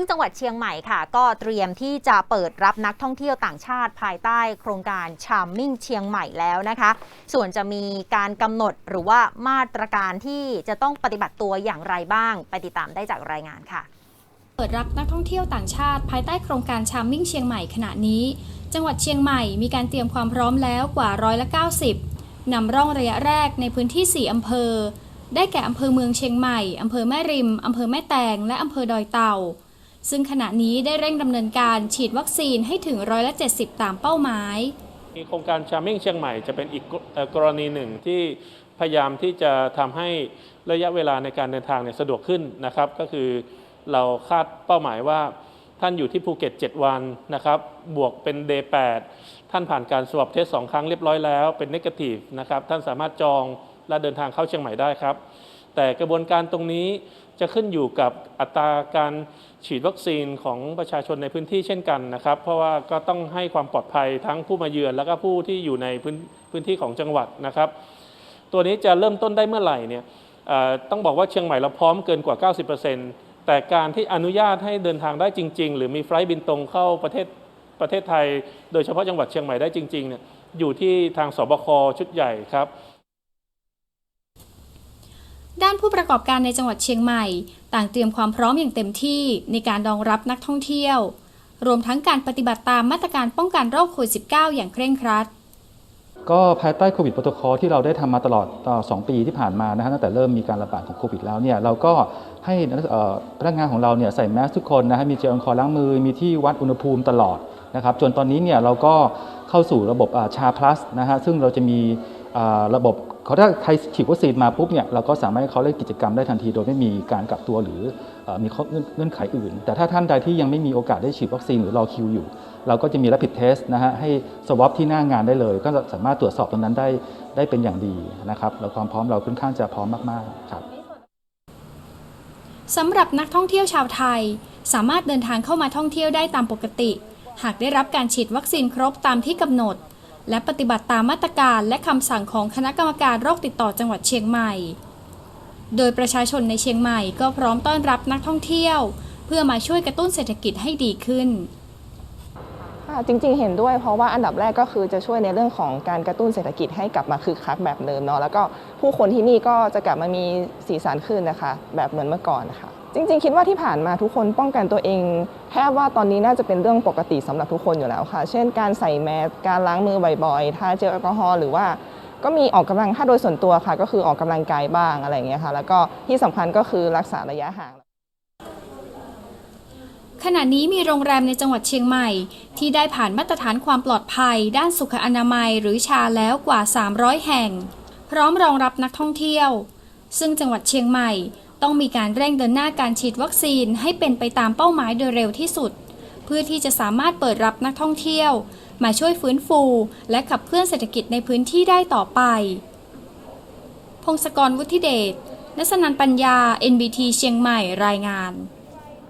ซึ่งจังหวัดเชียงใหม่ค่ะ ก็เตรียมที่จะเปิดรับนักท่องเที่ยวต่างชาติภายใต้โครงการชามมิ่งเชียงใหม่แล้วนะคะ ส่วนจะมีการกำหนดหรือว่ามาตรการที่จะต้องปฏิบัติตัวอย่างไรบ้าง ไปติดตามได้จากรายงานค่ะ เปิดรับนักท่องเที่ยวต่างชาติภายใต้โครงการชามมิ่งเชียงใหม่ขณะนี้ จังหวัดเชียงใหม่มีการเตรียมความพร้อมแล้วกว่าร้อยละ90นำร่องระยะแรกในพื้นที่ 4 อำเภอ ได้แก่อำเภอเมืองเชียงใหม่อำเภอแม่ริมอำเภอแม่แตง และอำเภอดอยเต่า ซึ่งขณะนี้ได้เร่งดำเนินการฉีดวัคซีนให้ถึงร้อยละ70 ตามเป้าหมาย มีโครงการชามิ่งเชียงใหม่จะเป็นอีกกรณีหนึ่งที่พยายามที่จะทำให้ระยะเวลาในการเดินทางเนี่ยสะดวกขึ้นนะครับ ก็คือเราคาดเป้าหมายว่าท่านอยู่ที่ภูเก็ต 7 วันนะครับ บวกเป็น day 8 ท่านผ่านการสวอปเทสสองครั้งเรียบร้อยแล้ว เป็นนกาทีฟนะครับ ท่านสามารถจองและเดินทางเข้าเชียงใหม่ได้ครับ แต่กระบวนการตรงนี้จะขึ้นอยู่กับอัตราการฉีดวัคซีนของประชาชนในพื้นที่เช่นกันนะครับ เพราะว่าก็ต้องให้ความปลอดภัยทั้งผู้มาเยือน แล้วก็ผู้ที่อยู่ในพื้นพื้นที่ของจังหวัดนะครับ ตัวนี้จะเริ่มต้นได้เมื่อไหร่เนี่ยต้องบอกว่าเชียงใหม่เราพร้อมเกินกว่า 90%แต่การที่อนุญาตให้เดินทางได้จริง ๆ หรือมีไฟล์บินตรงเข้าประเทศประเทศไทย โดยเฉพาะจังหวัดเชียงใหม่ได้จริงๆเนี่ยอยู่ที่ทางสบคชุดใหญ่ครับ ด้านผู้ประกอบการในจังหวัดเชียงใหม่ ต่างเตรียมความพร้อมอย่างเต็มที่ในการรองรับนักท่องเที่ยว รวมทั้งการปฏิบัติตามมาตรการป้องกันโรคโควิด -19 อย่างเคร่งครัด ก็ภายใต้โควิดโปรโตคอลที่เราได้ทำมาตลอดต่อ2ปีที่ผ่านมานะฮะตั้งแต่เริ่มมีการระบาดของโควิดแล้วเนี่ยเราก็ให้เอ่อพนักงานของเราเนี่ยใส่แมสทุกคนนะฮะมีเจลแอลกอฮอล์ล้างมือมีที่วัดอุณหภูมิตลอดนะครับจนตอนนี้เนี่ยเราก็เข้าสู่ระบบชา plus นะฮะซึ่งเราจะมีอ่าระบบ เขาถ้าใครฉีดวัคซีนมาปุ๊บเนี่ยเราก็สามารถให้เขาเล่นกิจกรรมได้ทันที โดยไม่มีการกักตัวหรือมีข้อเงื่อนไขอื่น แต่ถ้าท่านใดที่ยังไม่มีโอกาสได้ฉีดวัคซีนหรือรอคิวอยู่ เราก็จะมี rapid test นะฮะให้ swab ที่หน้างานได้เลย ก็สามารถตรวจสอบตรงนั้นได้ได้เป็นอย่างดีนะครับแล้วความพร้อมเราค่อนข้างจะพร้อมมากๆครับสำหรับนักท่องเที่ยวชาวไทย สามารถเดินทางเข้ามาท่องเที่ยวได้ตามปกติ หากได้รับการฉีดวัคซีนครบตามที่กำหนด และปฏิบัติตามมาตรการและคำสั่งของคณะกรรมการโรคติดต่อจังหวัดเชียงใหม่ โดยประชาชนในเชียงใหม่ก็พร้อมต้อนรับนักท่องเที่ยว เพื่อมาช่วยกระตุ้นเศรษฐกิจให้ดีขึ้นค่ะจริงๆ เห็นด้วยเพราะว่าอันดับแรกก็คือจะช่วยในเรื่องของการกระตุ้นเศรษฐกิจให้กลับมาคึกคักแบบเดิมเนาะแล้วก็ผู้คนที่นี่ก็จะกลับมามีสีสันขึ้นนะคะ แบบเหมือนเมื่อก่อนนะคะ จริงๆ คิดว่าที่ผ่านมาทุกคนป้องกันตัวเองแทบว่าตอนนี้น่าจะเป็นเรื่องปกติสำหรับทุกคนอยู่แล้วค่ะ เช่น การใส่แมสการล้างมือบ่อยๆ ทาเจลแอลกอฮอล์หรือว่าก็มีออกกำลังถ้าโดยส่วนตัวค่ะ ก็คือออกกำลังกายบ้างอะไรอย่างเงี้ยค่ะ แล้วก็ที่สำคัญก็คือรักษาระยะห่าง ขณะนี้มีโรงแรมในจังหวัดเชียงใหม่ ที่ได้ผ่านมาตรฐานความปลอดภัย ด้านสุขอนามัยหรือชาแล้วกว่า 300 แห่ง พร้อมรองรับนักท่องเที่ยว ซึ่งจังหวัดเชียงใหม่ ต้องมีการเร่งเดินหน้าการฉีดวัคซีนให้เป็นไปตามเป้าหมายโดยเร็วที่สุด เพื่อที่จะสามารถเปิดรับนักท่องเที่ยว มาช่วยฟื้นฟู และขับเคลื่อนเศรษฐกิจในพื้นที่ได้ต่อไป พงศกรวุฒิเดชนัสนันปัญญา NBT เชียงใหม่รายงาน